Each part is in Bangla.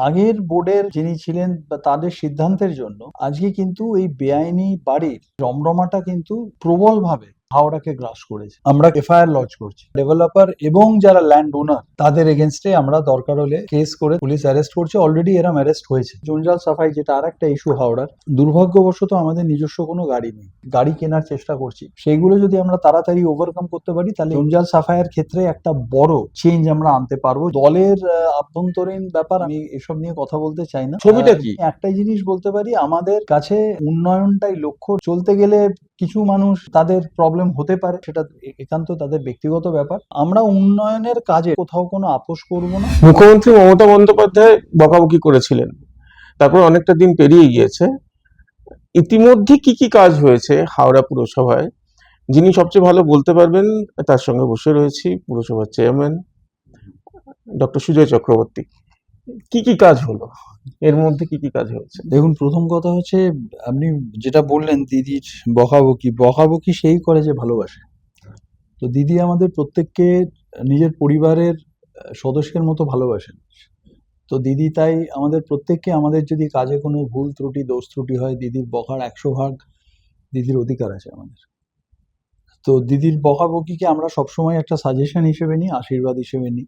আগের বোর্ডের যিনি ছিলেন তাদের সিদ্ধান্তের জন্য, আজকে কিন্তু এই বেআইনি বাড়ির রমরমাটা কিন্তু প্রবলভাবে হাওড়াকে গ্রাস করেছে। আমরা এফআইআর লজ করছি। ডেভেলপার এবং যারা ল্যান্ড ওনার তাদের এগেনস্টে আমরা দরকার হলে কেস করে পুলিশ অ্যারেস্ট করছে। অলরেডি এরম অ্যারেস্ট হয়েছে। জঞ্জাল সাফাই যেটা আর একটা ইস্যু হাওড়ার দুর্ভাগ্যবশত আমাদের নিজস্ব কোনো গাড়ি নেই। গাড়ি কেনার চেষ্টা করছি। সেইগুলো যদি আমরা তাড়াতাড়ি ওভারকাম করতে পারি তাহলে জঞ্জাল সাফাইয়ের ক্ষেত্রে একটা বড় চেঞ্জ আমরা আনতে পারব। দলের আভ্যন্তরীণ ব্যাপার আমি এসব নিয়ে কথা বলতে চাই না। ছবিটা কি? একটাই জিনিস বলতে পারি আমাদের কাছে উন্নয়নটাই লক্ষ্য। চলতে গেলে কিছু মানুষ তাদের প্রবলেম হতে পারে, সেটা একান্ত তাদের ব্যক্তিগত ব্যাপার। আমরা উন্নয়নের কাজে কোথাও কোনো আপোষ করব না। মুখ্যমন্ত্রী মমতা বন্দ্যোপাধ্যায় বকাবকি করেছিলেন। তারপর অনেকটা দিন পেরিয়ে গিয়েছে। ইতিমধ্যে কি কি কাজ হয়েছে হাওড়া পুরসভায়, যিনি সবচেয়ে ভালো বলতে পারবেন, তার সঙ্গে বসে রয়েছি পুরসভার চেয়ারম্যান, ডক্টর সুজয় চক্রবর্তী। কি কি কাজ হলো? এর মধ্যে কি কি কাজ হয়েছে? দেখুন, প্রথম কথা হচ্ছে, আপনি যেটা বললেন দিদির বকাবকি বকাবকি সেই করে যে ভালোবাসে। তো দিদি আমাদের প্রত্যেককে নিজের পরিবারের সদস্যের মতো ভালোবাসেন। তো দিদি তাই আমাদের প্রত্যেককে আমাদের যদি কাজে কোনো ভুল ত্রুটি, দোষ ত্রুটি হয়, দিদির বকার একশো ভাগ দিদির অধিকার আছে আমাদের। তো দিদির বকাবকিকে আমরা সবসময় একটা সাজেশন হিসেবে নিই, আশীর্বাদ হিসেবে নিই।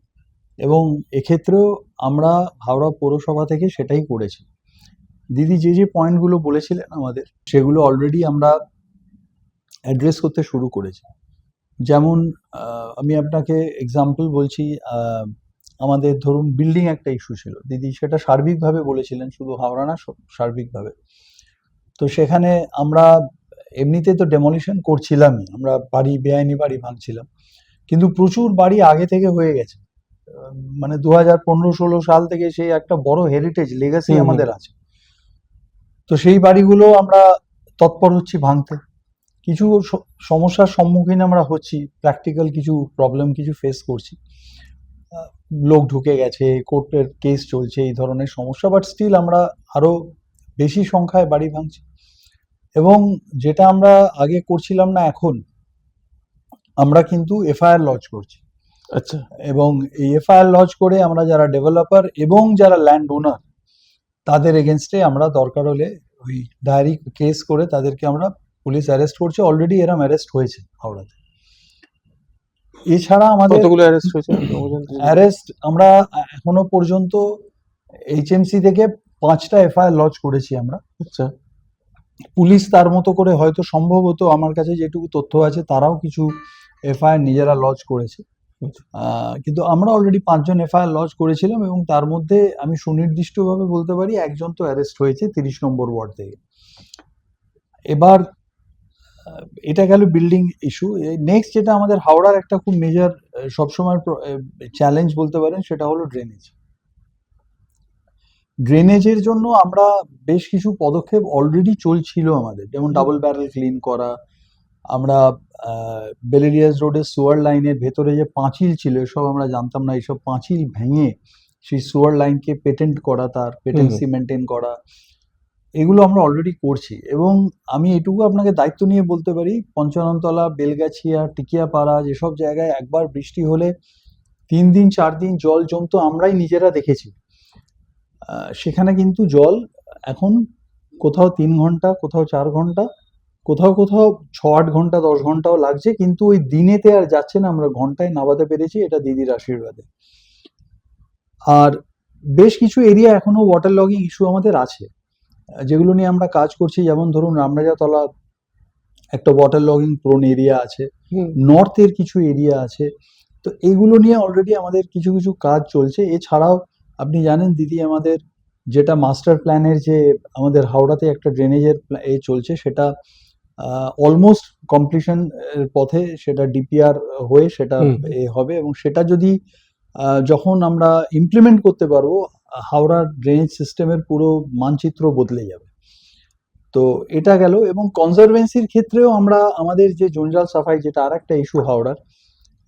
এবং এক্ষেত্রেও আমরা হাওড়া পৌরসভা থেকে সেটাই করেছি। দিদি যে যে পয়েন্টগুলো বলেছিলেন আমাদের, সেগুলো অলরেডি আমরা অ্যাড্রেস করতে শুরু করেছি। যেমন আমি আপনাকে এক্সাম্পল বলছি আমাদের ধরুন বিল্ডিং একটা ইস্যু ছিল। দিদি সেটা সার্বিকভাবে বলেছিলেন, শুধু হাওড়া না সার্বিকভাবে। তো সেখানে আমরা এমনিতে তো ডেমলিশন করছিলামই, আমরা বাড়ি, বেআইনি বাড়ি ভাঙছিলাম। কিন্তু প্রচুর বাড়ি আগে থেকে হয়ে গেছে। মানে দু হাজার পনেরো ষোলো সাল থেকে সেই একটা বড় হেরিটেজ লেগাসি। আমাদের আছে। তো সেই বাড়িগুলো আমরা তৎপর হচ্ছি ভাঙতে। কিছু সমস্যার সম্মুখীন আমরা হচ্ছি প্র্যাকটিক্যাল কিছু প্রবলেম কিছু ফেস করছি। লোক ঢুকে গেছে কোর্টের কেস চলছে এই ধরনের সমস্যা বাট স্টিল আমরা আরও বেশি সংখ্যায় বাড়ি ভাঙছি। এবং যেটা আমরা আগে করছিলাম না এখন আমরা কিন্তু এফআইআর লজ করছি। আচ্ছা। এবং এই এফআইআর লজ করে আমরা যারা ডেভেলপার এবং যারা ল্যান্ড ওনার তাদের এগেনস্টে আমরা দরকার হলে ওই ডায়েরি কেস করে তাদেরকে আমরা পুলিশ অ্যারেস্ট করছে। অলরেডি এরম অ্যারেস্ট হয়েছে হাওড়াতে। এছাড়া আমাদের কতগুলো অ্যারেস্ট হয়েছে? অ্যারেস্ট আমরা এখনও পর্যন্ত এইচএমসি থেকে পাঁচটা এফআইআর লজ করেছি আমরা। আচ্ছা। পুলিশ তার মতো করে হয়তো সম্ভবত আমার কাছে যেটুকু তথ্য আছে তারাও কিছু এফআইআর নিজেরা লজ করেছে। কিন্তু আমরা অলরেডি পাঁচজন এফআইআর লজ করেছিলাম এবং তার মধ্যে আমি সুনির্দিষ্টভাবে বলতে পারি একজন তো অ্যারেস্ট হয়েছে তিরিশ নম্বর ওয়ার্ড থেকে। এবার এটা গেল বিল্ডিং ইস্যু নেক্সট যেটা আমাদের হাওড়ার একটা খুব মেজর সবসময় চ্যালেঞ্জ বলতে পারেন সেটা হলো ড্রেনেজ ড্রেনেজের জন্য আমরা বেশ কিছু পদক্ষেপ অলরেডি চলছিল আমাদের। যেমন ডাবল ব্যারেল ক্লিন করা, আমরা বেলেরিয়াস রোডের সুয়ার লাইনের ভেতরে যে পাঁচিল ছিল এসব আমরা জানতাম না এইসব পাঁচিল ভেঙে সেই সুয়ার লাইনকে পেটেন্ট করা তার পেটেন্সি মেনটেন করা এগুলো আমরা অলরেডি করছি। এবং আমি এটুকু আপনাকে দায়িত্ব নিয়ে বলতে পারি পঞ্চাননতলা বেলগাছিয়া টিকিয়াপাড়া যেসব জায়গায় একবার বৃষ্টি হলে তিন দিন চার দিন জল জমতো আমরাই নিজেরা দেখেছি। সেখানে কিন্তু জল এখন কোথাও তিন ঘণ্টা কোথাও চার ঘণ্টা কোথাও কোথাও ছ আট ঘণ্টা দশ ঘন্টাও লাগছে কিন্তু ওই দিনেতে আর যাচ্ছে না আমরা ঘন্টায় নামাতে পেরেছি এটা দিদির আশীর্বাদে। আর বেশ কিছু এরিয়া এখনও ওয়াটার লগিং ইস্যু আমাদের আছে। যেগুলো নিয়ে আমরা কাজ করছি যেমন ধরুন রামরাজাতলা একটা ওয়াটার লগিং প্রোন এরিয়া আছে। নর্থের কিছু এরিয়া আছে তো এগুলো নিয়ে অলরেডি আমাদের কিছু কিছু কাজ চলছে। এছাড়াও আপনি জানেন দিদি আমাদের যেটা মাস্টার প্ল্যানের যে আমাদের হাওড়াতে একটা ড্রেনেজের এ চলছে সেটা অলমোস্ট কমপ্লিশন পথে সেটা ডিপিআর হয়ে সেটা এ হবে এবং সেটা যদি যখন আমরা ইমপ্লিমেন্ট করতে পারব হাওড়া ড্রেনেজ সিস্টেমের পুরো মানচিত্র বদলে যাবে। তো এটা গেল এবং কনজারভেন্সির ক্ষেত্রেও আমরা আমাদের যে জঞ্জাল সাফাই যেটা আর একটা ইস্যু হাওড়ার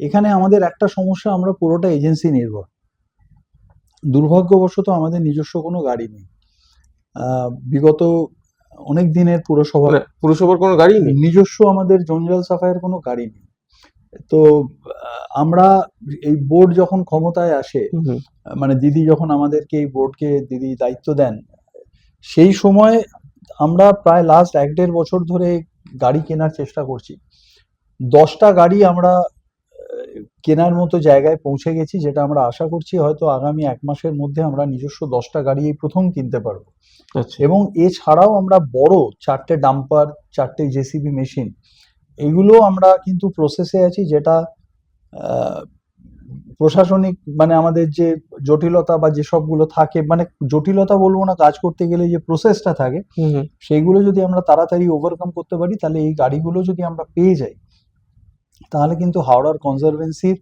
এখানে আমাদের একটা সমস্যা আমরা পুরোটা এজেন্সি নির্ভর। দুর্ভাগ্যবশত আমাদের নিজস্ব কোনো গাড়ি নেই। আহ, বিগত অনেক দিনের পুরসভা মানে পুরসভার কোনো গাড়ি নেই? নিজস্ব আমাদের জঞ্জাল সাফাইয়ের কোনো গাড়ি নেই। তো আমরা এই বোর্ড যখন ক্ষমতায় আসে। মানে দিদি যখন আমাদেরকে এই বোর্ডকে দিদি দায়িত্ব দেন সেই সময় আমরা প্রায় লাস্ট এক দেড় বছর ধরে গাড়ি কেনার চেষ্টা করছি। দশটা গাড়ি আমরা কেনার মতো জায়গায় পৌঁছে গেছি যেটা আমরা আশা করছি হয়তো আগামী এক মাসের মধ্যে আমরা নিজস্ব দশটা গাড়ি এই প্রথম কিনতে পারব আচ্ছা এবং এছাড়াও আমরা বড় চারটে ডাম্পার চারটে জেসিবি মেশিন এগুলো আমরা কিন্তু প্রসেসে আছি যেটা প্রশাসনিক মানে আমাদের যে জটিলতা বা যেসবগুলো থাকে মানে জটিলতা বলব না কাজ করতে গেলে যে প্রসেসটা থাকে। সেইগুলো যদি আমরা তাড়াতাড়ি ওভারকাম করতে পারি তাহলে এই গাড়িগুলো যদি আমরা পেয়ে যাই তাহলে কিন্তু হাওড়ার কনজারভেন্সির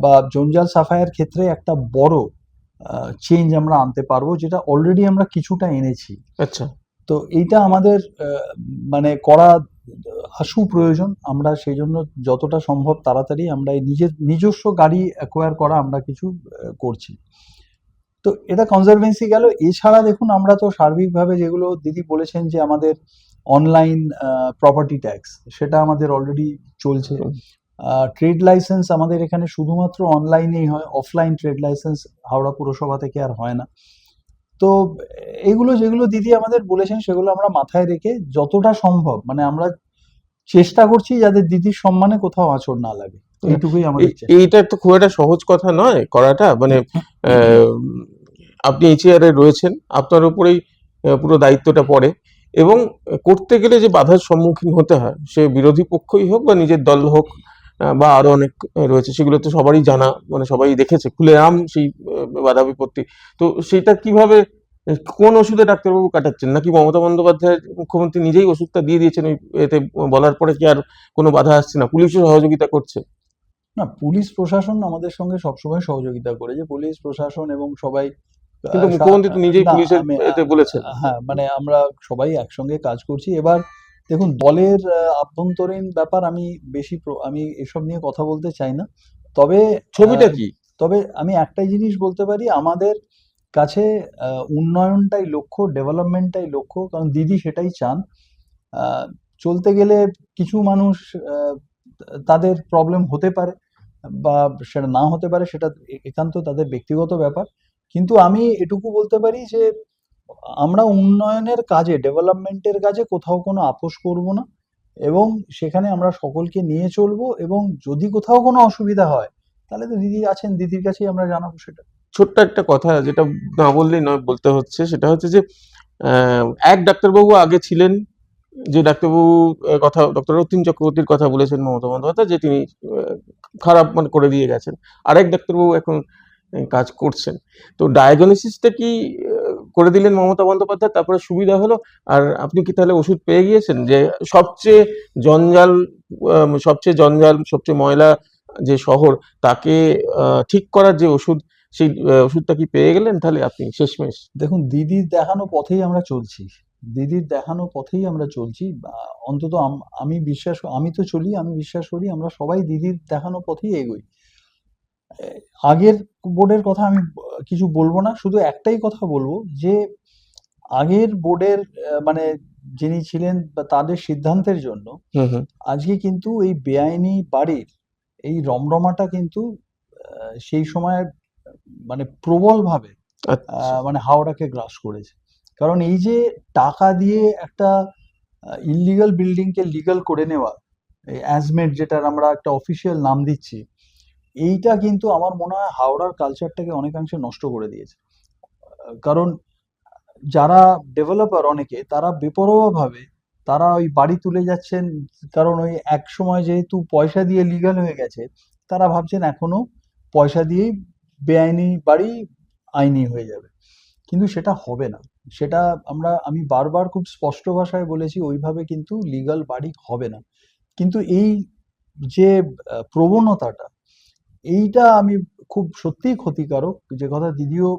বা জঞ্জাল সাফাইয়ের ক্ষেত্রে একটা বড় চেঞ্জ আমরা আনতে পারব যেটা অলরেডি আমরা কিছুটা এনেছি। আচ্ছা। তো এইটা আমাদের মানে করা আশু প্রয়োজন। আমরা সেই জন্য যতটা সম্ভব তাড়াতাড়ি আমরা এই নিজের নিজস্ব গাড়ি অ্যাকোয়ার করা আমরা কিছু করছি। তো এটা কনজারভেন্সি গেল। এছাড়া দেখুন আমরা তো সার্বিকভাবে যেগুলো দিদি বলেছেন যে আমাদের অনলাইন প্রপার্টি ট্যাক্স সেটা আমাদের অলরেডি চলছে। ট্রেড লাইসেন্স আমাদের এখানে শুধুমাত্র অনলাইনেই হয় অফলাইন ট্রেড লাইসেন্স হাওড়া পুরসভা থেকে আর হয় না। তো এগুলো যেগুলো দিদি আমাদের বলেছেন সেগুলো আমরা মাথায় রেখে যতটা সম্ভব মানে আমরা চেষ্টা করছি যাদের দিদির সম্মানে কোথাও আঁচড় না লাগে। এইটুকুই আমাদের এই- এইটা তো খুব একটা সহজ কথা নয় করাটা মানে আপনি এই চেয়ারে রয়েছেন আপনার উপরেই পুরো দায়িত্বটা পড়ে। এবং করতে গেলে যে বাধার সম্মুখীন হতে হয়, সে বিরোধী পক্ষই হোক বা নিজের দল হোক বা আরও অনেক রয়েছে, সেগুলো তো সবারই জানা মানে সবাই দেখেছে খুলে আম সেই বাধা বিপত্তি। তো সেটা কীভাবে, কোন ওষুধে ডাক্তারবাবু কাটাচ্ছেন? নাকি মমতা বন্দ্যোপাধ্যায় মুখ্যমন্ত্রী নিজেই ওষুধটা দিয়ে দিয়েছেন ওই, এতে বলার পরে কি আর কোনো বাধা আসছে না? পুলিশও সহযোগিতা করছে? না, পুলিশ প্রশাসন আমাদের সঙ্গে সবসময় সহযোগিতা করেছে পুলিশ, প্রশাসন এবং সবাই কিন্তু মুখ্যমন্ত্রী তো নিজেই পুলিশের এতে বলেছেন। হ্যাঁ মানে আমরা সবাই একসঙ্গে কাজ করছি। এবার দেখুন দলের আভ্যন্তরীণ ব্যাপার আমি বেশি আমি এসব নিয়ে কথা বলতে চাই না। তবে ছবিটা কি? তবে আমি একটাই জিনিস বলতে পারি আমাদের কাছে উন্নয়নটাই লক্ষ্য ডেভেলপমেন্টটাই লক্ষ্য কারণ দিদি সেটাই চান। আহ, চলতে গেলে কিছু মানুষ আহ, তাদের প্রবলেম হতে পারে বা সেটা না হতে পারে সেটা একান্ত তাদের ব্যক্তিগত ব্যাপার। কিন্তু আমি এটুকু বলতে পারি যে, আমরা উন্নয়নের কাজে ডেভেলপমেন্টের কাজে কোথাও কোনো আপোষ করব না এবং সেখানে আমরা সকলকে নিয়ে চলবো এবং যদি কোথাও কোনো অসুবিধা হয়, তাহলে তো দিদি আছেন, দিদির কাছেই আমরা জানাব সেটা। ছোট্ট একটা কথা যেটা না বললেই নয়, বলতে হচ্ছে, সেটা হচ্ছে যে এক ডাক্তারবাবু আগে ছিলেন, যে ডাক্তারবাবু কথা, ডক্টর রতীন চক্রবর্তীর কথা বলেছেন মমতা বন্দ্যোপাধ্যায়, যে তিনি খারাপ মানে করে দিয়ে গেছেন। আরেক ডাক্তারবাবু এখন কাজ করছেন। তো ডায়াগনোসিসটা কি করে দিলেন মমতা বন্দ্যোপাধ্যায়? তারপরে সুবিধা হলো? আর আপনি কি তাহলে ওষুধ পেয়ে গিয়েছেন? যে সবচেয়ে জঞ্জাল সবচেয়ে জঞ্জাল, সবচেয়ে ময়লা যে শহর, তাকে ঠিক করার যে ওষুধ, সেই ওষুধটা কি পেয়ে গেলেন তাহলে আপনি? শেষমেশ। দেখুন, দিদির দেখানো পথেই আমরা চলছি। দিদির দেখানো পথেই আমরা চলছি। অন্তত আমি বিশ্বাস, আমি তো চলি, আমি বিশ্বাস করি, আমরা সবাই দিদির দেখানো পথেই এগোই। আগের বোর্ডের কথা আমি কিছু বলব না শুধু একটাই কথা বলব যে আগের বোর্ডের মানে যিনি ছিলেন বা তাদের সিদ্ধান্তের জন্য আজকে কিন্তু এই বেআইনি বাড়ির এই রমরমাটা কিন্তু সেই সময় মানে প্রবলভাবে আচ্ছা। মানে হাওড়াকে গ্রাস করেছে। কারণ এই যে টাকা দিয়ে একটা ইলিগাল বিল্ডিংকে লিগাল করে নেওয়া অ্যাজমেট যেটার আমরা একটা অফিসিয়াল নাম দিচ্ছি এইটা কিন্তু আমার মনে হয় হাওড়ার কালচারটাকে অনেকাংশে নষ্ট করে দিয়েছে। কারণ যারা ডেভেলপার অনেকে, তারা বেপরোয়াভাবে তারা ওই বাড়ি তুলে যাচ্ছেন, কারণ ওই এক সময় যেহেতু পয়সা দিয়ে লিগাল হয়ে গেছে, তারা ভাবছেন এখনও পয়সা দিয়েই বেআইনি বাড়ি আইনি হয়ে যাবে। কিন্তু সেটা হবে না। সেটা আমরা, আমি বারবার খুব স্পষ্ট ভাষায় বলেছি, ওইভাবে কিন্তু লিগাল বাড়ি হবে না। কিন্তু এই যে প্রবণতাটা এইটা আমি খুব সত্যিই ক্ষতিকারক। যে কথা দিদিও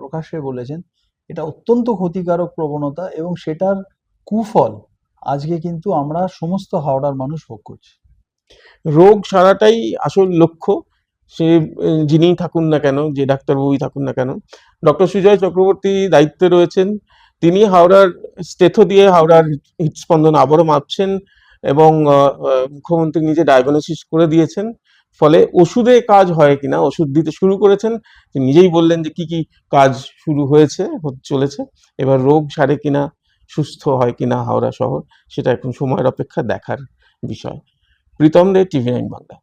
প্রকাশ্যে বলেছেন, এটা অত্যন্ত ক্ষতিকারক প্রবণতা এবং সেটার কুফল আজকে কিন্তু আমরা সমস্ত হাওড়ার মানুষ ভোগ করছি। রোগ সারাটাই আসল লক্ষ্য। সে যিনিই থাকুন না কেন, যে ডাক্তারবাবুই থাকুন না কেন, ডক্টর সুজয় চক্রবর্তী দায়িত্বে রয়েছেন। তিনি হাওড়ার স্টেথো দিয়ে হাওড়ার হৃদস্পন্দন আবারও মাপছেন এবং মুখ্যমন্ত্রী নিজে ডায়াগনোসিস করে দিয়েছেন। ফলে ওষুধে কাজ হয় কিনা, ওষুধ দিতে শুরু করেছেন নিজেই বললেন যে কি কি কাজ শুরু হয়েছে চলেছে, এবার রোগ সারে কিনা, সুস্থ হয় কিনা হাওড়া শহর, সেটা এখন সময়ের অপেক্ষা দেখার বিষয়। Pritam Dey TV nine Bangla.